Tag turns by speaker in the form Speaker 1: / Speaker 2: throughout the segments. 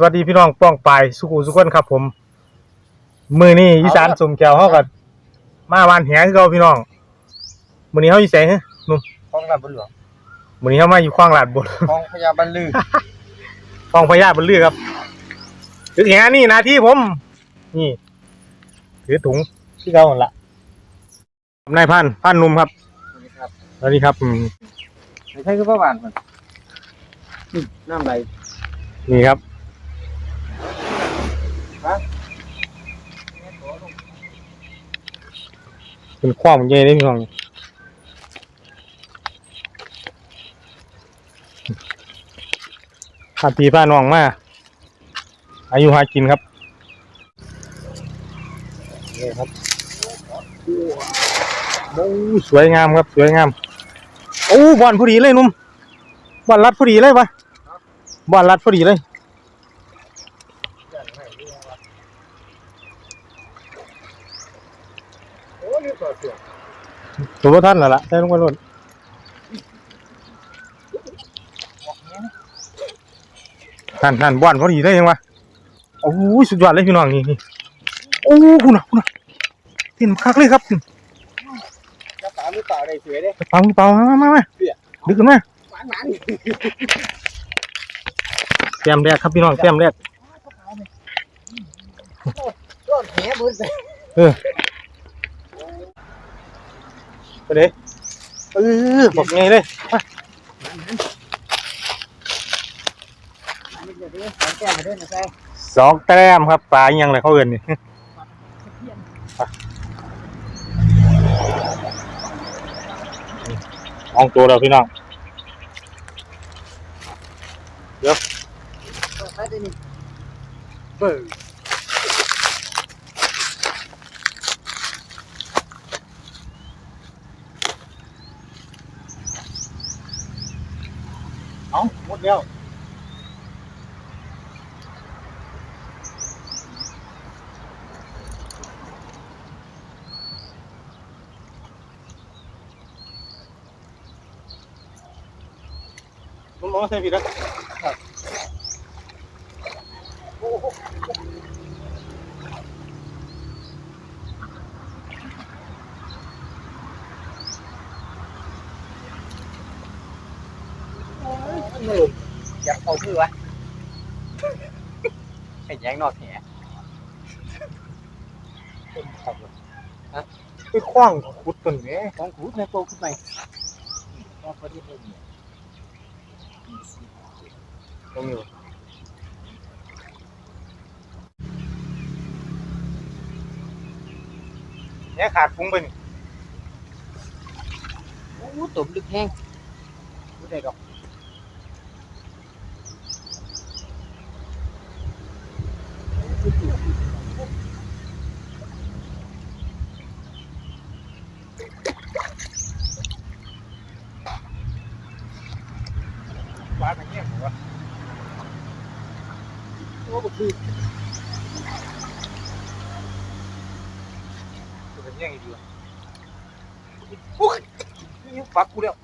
Speaker 1: สวัสดีพี่น้องป้องปายสุขุสุขคนครับ ผม มือนี้อีสานสมแก้วเฮากับมาวานแหคือเก่าพี่น้องมื้อนี้เฮาอยู่ไสฮะนุ่ม
Speaker 2: คลองลาดบุญหลวง
Speaker 1: มื้อนี้เฮามาอยู่ขวางลาดบน
Speaker 2: คลองพญาบันลือ
Speaker 1: ฟองพญาบนเรือครับถึงแหนี่หนาที่ผม นี่ถือถุงที่เก่าหั่นละนายพันธุ์พันธุ์หนุ่มครับ
Speaker 2: สวัสดีครับ
Speaker 1: สวัสดีครับอืม
Speaker 2: ไม่ใช่คือพระบานมันนี่น้ำไหล
Speaker 1: นี่ครับ
Speaker 2: ฮะ
Speaker 1: เป็นความใหญ่เลยพี่น้องพาพี่พาน้องมา อายุหากินครับนี่ครับโอ้สวยงามครับ สวยงาม โอ้บอลพอดีเลยหนุ่มบอลรัดพอดีเลยปะบอลรัดพอดีเลย
Speaker 2: โอ้ลืมต่อเสือ
Speaker 1: ตัวบ่ท่านแล้วล่ะใส่ลงไปโลดท่านท่านบอลพอดีเลยยังวะโอ้ยสุดยอดเลยพี่น้องนี่นี่โอ้คุณน่ะคุณน่ะเห็นคักเลยครับ
Speaker 2: จะตามหรือเปล่าได้เสือเด้
Speaker 1: เปล่าเปล่ามามามาดึกขึ้นมา
Speaker 2: หวานหวาน
Speaker 1: แต้มแรกครับพี่น้องแต้มแรก
Speaker 2: ต้นแหบุญใส่
Speaker 1: เออ ไปเลยเออบอกไงเลยมา
Speaker 2: เดี๋ยวนี้ขอแก้มาด้วยนะใช่
Speaker 1: สองแต้มครับปลาอีหยังไรเขาเอินนี่มองตัวเราพี่น้อง
Speaker 2: ไปได้นี่เบิร์
Speaker 1: เอาหมดแล้วมึงมองใส่ผิดแล้ว
Speaker 2: อยากเอาคือวะไอ้แยงนอกแห
Speaker 1: ไปคว้างขุดต้นนี้
Speaker 2: ของกูในโปขึ้นไปก็พอดีเลย
Speaker 1: ตรงนี้เนี่ยขาดฟุ้งไปนี่
Speaker 2: โอ้ตุ่มลึกแห้งไม่ได้ดอ
Speaker 1: ปลาอย่างเงี้ยผมว่า
Speaker 2: โอ้บุคือ
Speaker 1: จะเป็นยังไงดีวะโอ้ยนี่ฟักกูแล้ว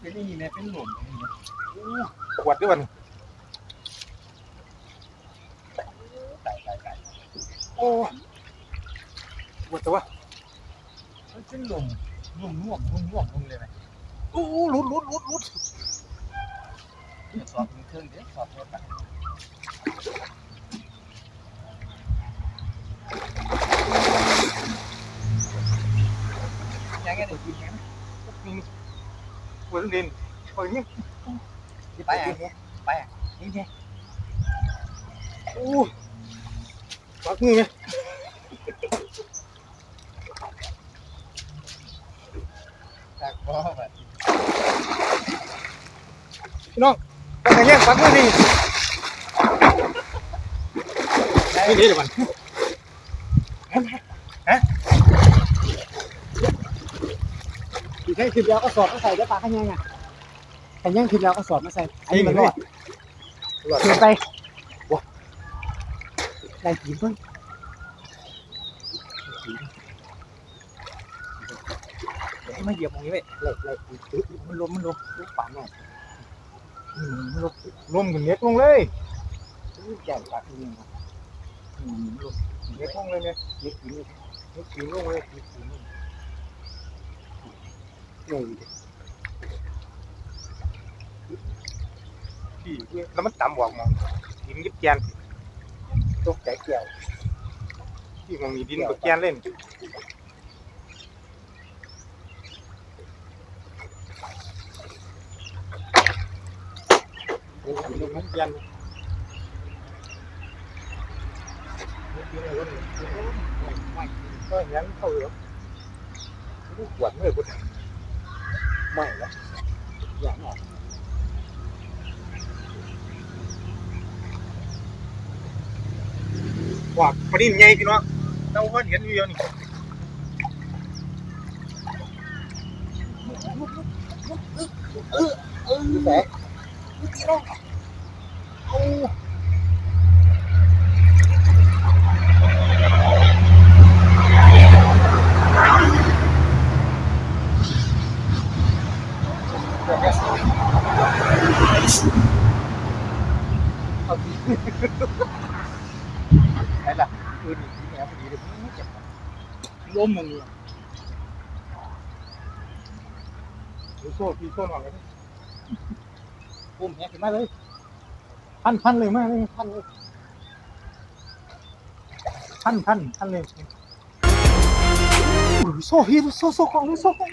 Speaker 2: เป็นนี่แม่เป็นหนุ่ม
Speaker 1: ขวดด้วยมัน
Speaker 2: ตายตายตาย
Speaker 1: โอ้ขวดแต่ว่า
Speaker 2: มันเป็นหนุ่มหนุ่มน่วมนุ่มน่วมนุ่มเลยไหม
Speaker 1: โอ้หลุดหลุดหลุดหลุด
Speaker 2: สอบเครื่องเดี๋ยวสอบโทรศัพท์ยังไงเดี๋ยวกินยัง
Speaker 1: ขวดเด่นขวดนี้
Speaker 2: ไปอะไปอะนี่ไง
Speaker 1: โอ้ฟักมือไหม
Speaker 2: จากบ่แบบ
Speaker 1: พี่น้องต้องการแย่งฟักมือนี่ไม่ดีเดี๋ยวมัน
Speaker 2: อีกแค่คลิปแล้วก็สอบมาใส่ได้ปลาขยังไงขยังคลิปแล้วก็สอบมาใส่อันนี้มันรอดเกินไปได้กี่เพิ่งเดี๋ยวให้มาเหยียบตรงนี้เว้ยเลยเลยมันลมมันลมลูกป่าหน่อย อืมมันลง
Speaker 1: ร่วมกันเน็ตลงเลย
Speaker 2: นี่แก่ปากนี่นะอืมมันลง
Speaker 1: เน็ตลงเลยเนี่ย
Speaker 2: เล็กนี่
Speaker 1: เน็ตขีดลงเลยขีดขีดลง
Speaker 2: ลง
Speaker 1: พี่แล้วมันต่ำกว่ามองดินยิบแกน
Speaker 2: ตกใจแก้ว
Speaker 1: พี่มองมีดินกับแกนเล่น
Speaker 2: โอ้ยลงมันแกน
Speaker 1: ก็ยังเข้าเหรอลูกหวนเลยคุณ
Speaker 2: ไม่แล้วอย่างออก
Speaker 1: ว่าปนินใหญ่พี่น้อง
Speaker 2: ปุ่มแหกขึ้นมาเลย พันพันเลยมากเลยพันเลย
Speaker 1: พันพันพันเลย
Speaker 2: โอ้ยโซ่พี่โซ่โซ่ของโซ่ของ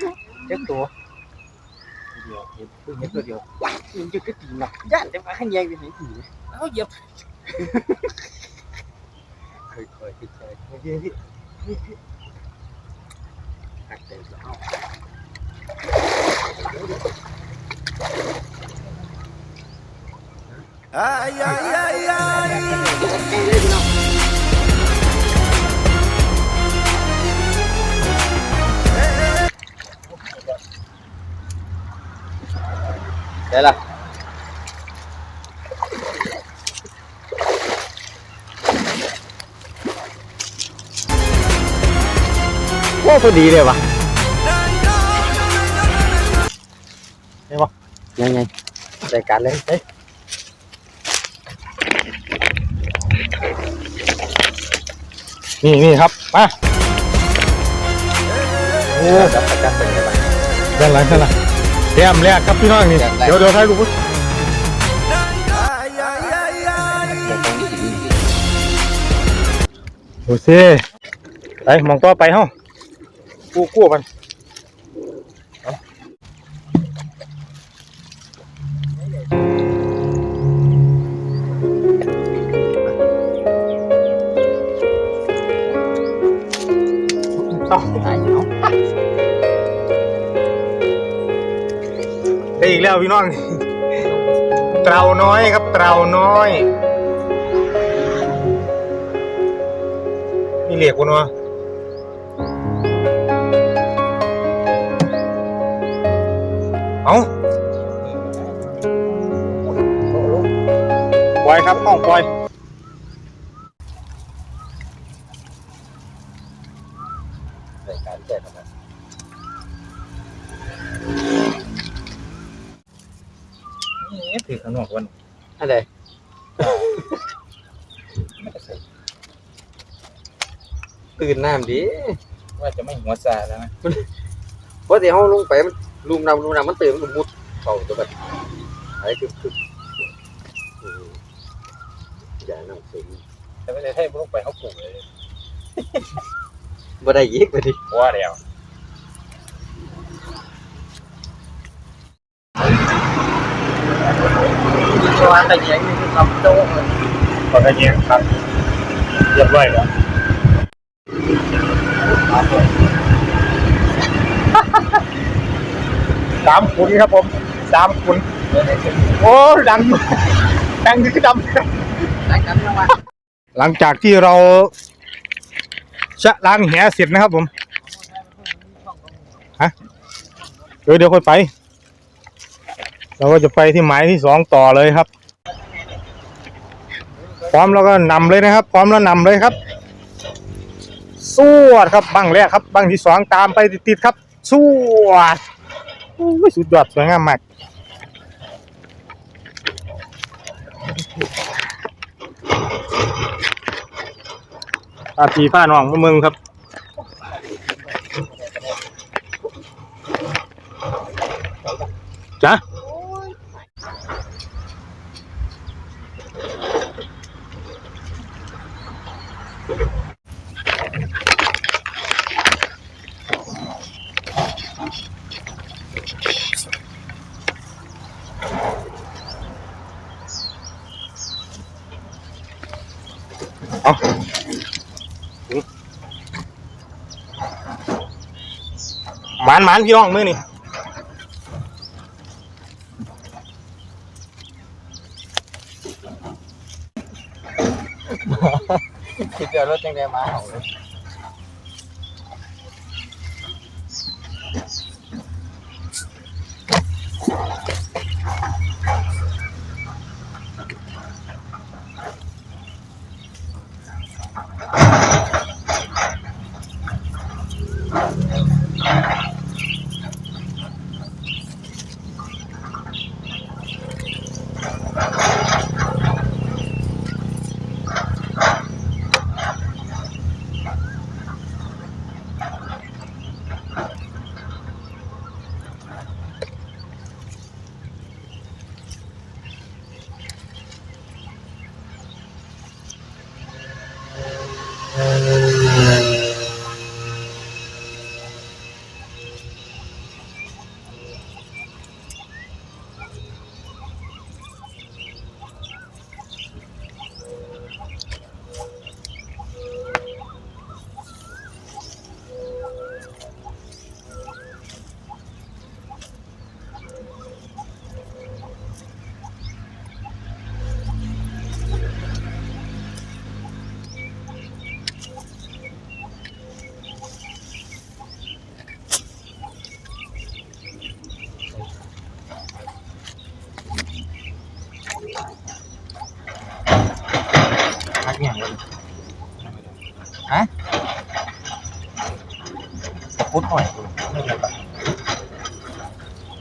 Speaker 1: เจ็บตัว
Speaker 2: เดียวเห็นเพิ่งเห็นตัวเดียวมันจะกระตีหนักย่านแต่ว่าขันแยงไปไหนตีเลยเอาเหยียบเคยเคยเคยเคย
Speaker 1: เมื่อกี้พี่พี่พี่
Speaker 2: หักเต็มแล้ว
Speaker 3: Ay, ay, ay, ay.
Speaker 2: ได้ละ
Speaker 1: โอ้พอดีเลยวะ
Speaker 2: ยั งไงรายการเลยเฮ้ย
Speaker 1: นี่นี่ครับมาโอ้
Speaker 2: จับประจับเป็นไงบ้าง
Speaker 1: ด้านหลังด้านหลังเตรียมแรกครับพี่น้องนี่
Speaker 2: แต้มแรก
Speaker 1: เดี๋ยวเดี๋ยวถ่ายรูป
Speaker 3: Ay, ay, ay, ay.
Speaker 1: โอเคไปมองต่อไปเฮ้ากู้กู้กัน เอา
Speaker 2: ตายเนาะ
Speaker 1: ได้อีกแล้วพี่น้องนี่เตราน้อยครับเตราน้อยนี่เหลียกวันวะเอาปล่อยครับห้องปล่อย
Speaker 2: ตื่นน้ำดิ
Speaker 1: ว่าจะไม่หัวซาแล้วนะ
Speaker 2: เพราะที่ห้องลงไปมันลุมน้ำลุมน้ำมันตื่นมันมุดเข่าตัวแบบอะไรคือคืออย่าน้ำสิง
Speaker 1: แต่ไม่ได้ให้ลูกไปเขาปลูกเลย
Speaker 2: บ่ได้ยิกไปดิ
Speaker 1: ว่าเดียว
Speaker 2: ตัวตะแยงนี่คือทำโต๊ะเลย
Speaker 1: ขอตะเกียงครับเรียบร้อยแล้ว สามคุณครับผมสามคุณโอ้ดังดังคือดำ
Speaker 2: รายการยังไง
Speaker 1: หลังจากที่เราชะล้างแหเสร็จนะครับผมฮะเดี๋ยวเดี๋ยวค่อยไป เราก็จะไปที่หมายที่สองต่อเลยครับ พร้อมแล้วก็นำเลยนะครับ พร้อมแล้วนำเลยครับสวดครับบังแรกครับบังที่สองตามไปติดๆครับสวด โอ้สุดยอดสวยงามมากตาทีผ้าหนองเมึงครับ หมานหมานพี่น้องมือนี่
Speaker 2: คิดเดี๋ยวรถจังได้มาเอาเลย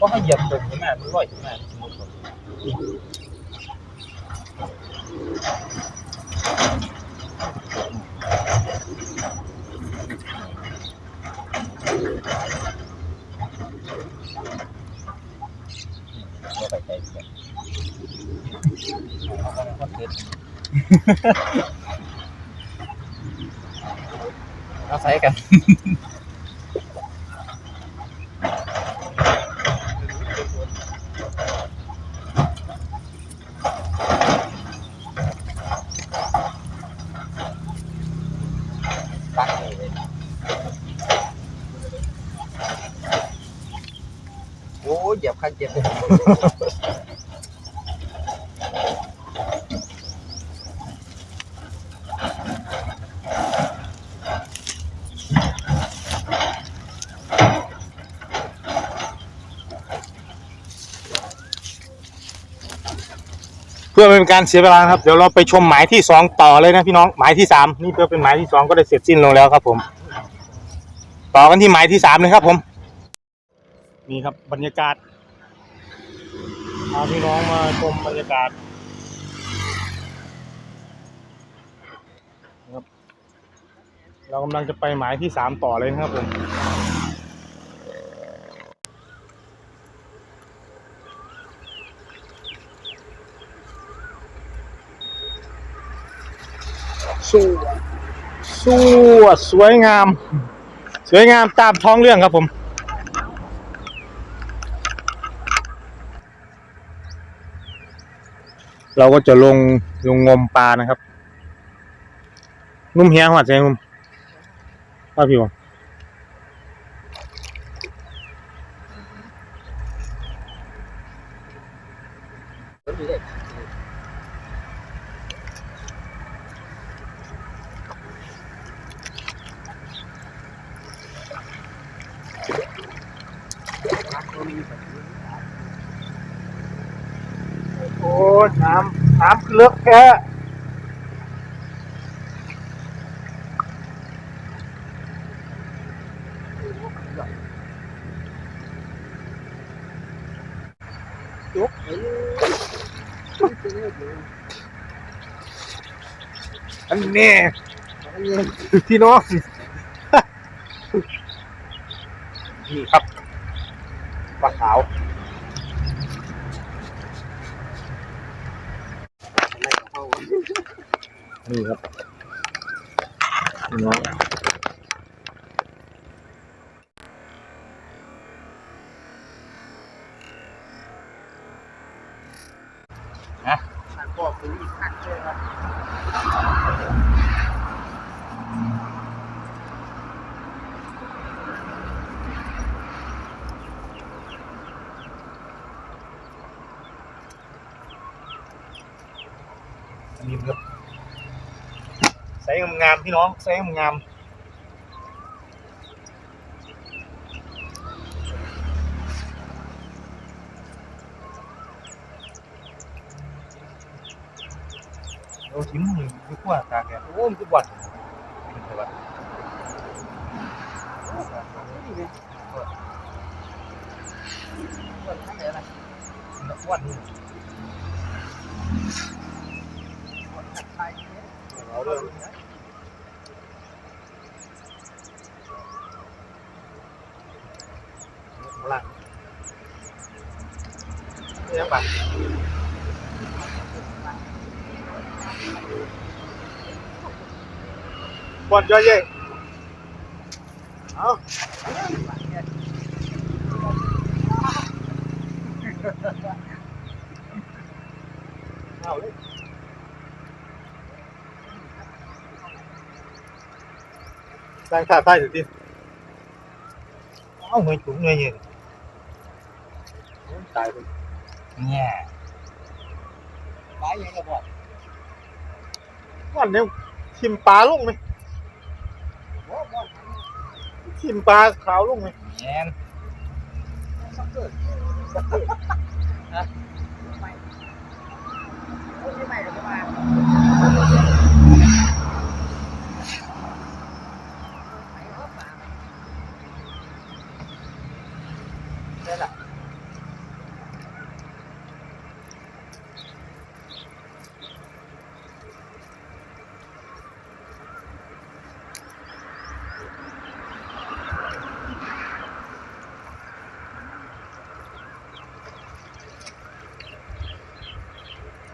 Speaker 4: ก็ให้เหยียบตรงนี้แม่มันร่อยถึงแม่สมมติผมก็ไปใจเสียเอาเอาใส่กัน ตั้งเลยโเหยียบข้าเจ็บเลย
Speaker 1: เพื่อไม่เป็นการเสียเวลานะครับ เดี๋ยวเราไปชมหมายที่สองต่อเลยนะพี่น้องหมายที่สามนี่เพื่อเป็นหมายที่สองก็ได้เสร็จสิ้นลงแล้วครับ ผม ต่อกันที่หมายที่สามเลยครับ ผม นี่ครับบรรยากาศาพี่น้องมาชมบรรยากาศครับเรากำลังจะไปหมายที่สามต่อเลยนะครับผมสวยสวยสวยงาม สวยงามตามท้องเรื่องครับผม เราก็จะลงลงงมปลานะครับ นุ่มเฮียหัวใจงุ้มว่าพี่วะโน้ำเลือกแค่อันนี้พี่น้องนี่ครับปลาขาว นี่ครับพี่น้องนะ
Speaker 2: ก็คืออีกคักเลยครับ
Speaker 1: ใส่งามๆพี่น้องใส่งามๆเราทิ้งมือดีกว่าตากแดดโอ้มันจะหวัดเป็นไงวะหวัดนี่เอาเลยข้างล่าง นี่ยังปะบอลเยอะแยะเอาเอา เลยตั้งท่าใต้สิเอาเงยถุงเงยเงี้ยตายไปเนี่ย
Speaker 2: ไปยังกระบอก
Speaker 1: วันนี้ทิมปลาลงไหม
Speaker 2: โอ้บอล
Speaker 1: ทิมปลาขาวลงไหม
Speaker 4: แง่น
Speaker 2: สักเกิดสักเกิดฮะไม่โอ้ยไม่หรอก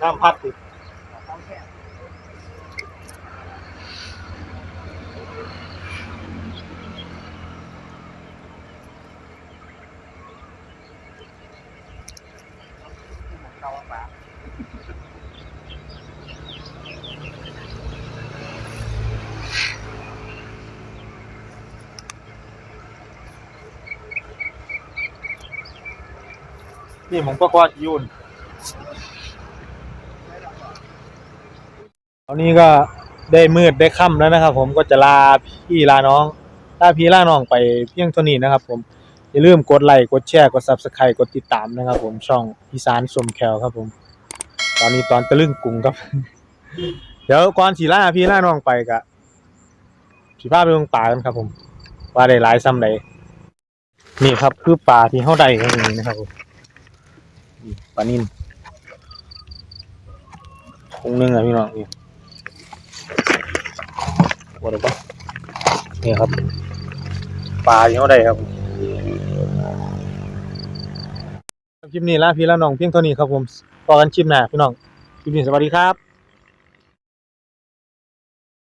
Speaker 1: น้ำพัดติด
Speaker 2: เอาแค่
Speaker 4: เข้าปาก
Speaker 1: นี่ผมก็กวาดยุ่น ตอนนี้ก็ได้มืดได้ค่ำแล้วนะครับ ผมก็จะลาพี่ลาน้องลาพี่ลาน้องไปเพียงเท่านี้นะครับ ผมอย่าลืมกดไลค์กดแชร์กด Subscribe กดติดตามนะครับ ผมช่องอีสานสมแคลครับ ผม ตอนนี้ตอนตะลึงกรุงครับ เดี๋ยวก่อนสีล่าพี่ล่าน้องไปกะสีพาไปลงป่ากันครับ ผมว่าได้หลายซ้ำใดนี่ครับ คือป่าที่เฮาได้กันนี้นะครับผมปลานิ่นคงนึงอะพี่น้องนี่ ว่าได้ปะนี่ครับ ปลาเยอะได้ครับคลิปนี้ละพี่ละน้องเพียงเท่านี้ครับผมพอกันคลิปหน้าพี่น้องคลิปนี้สวัสดีครับ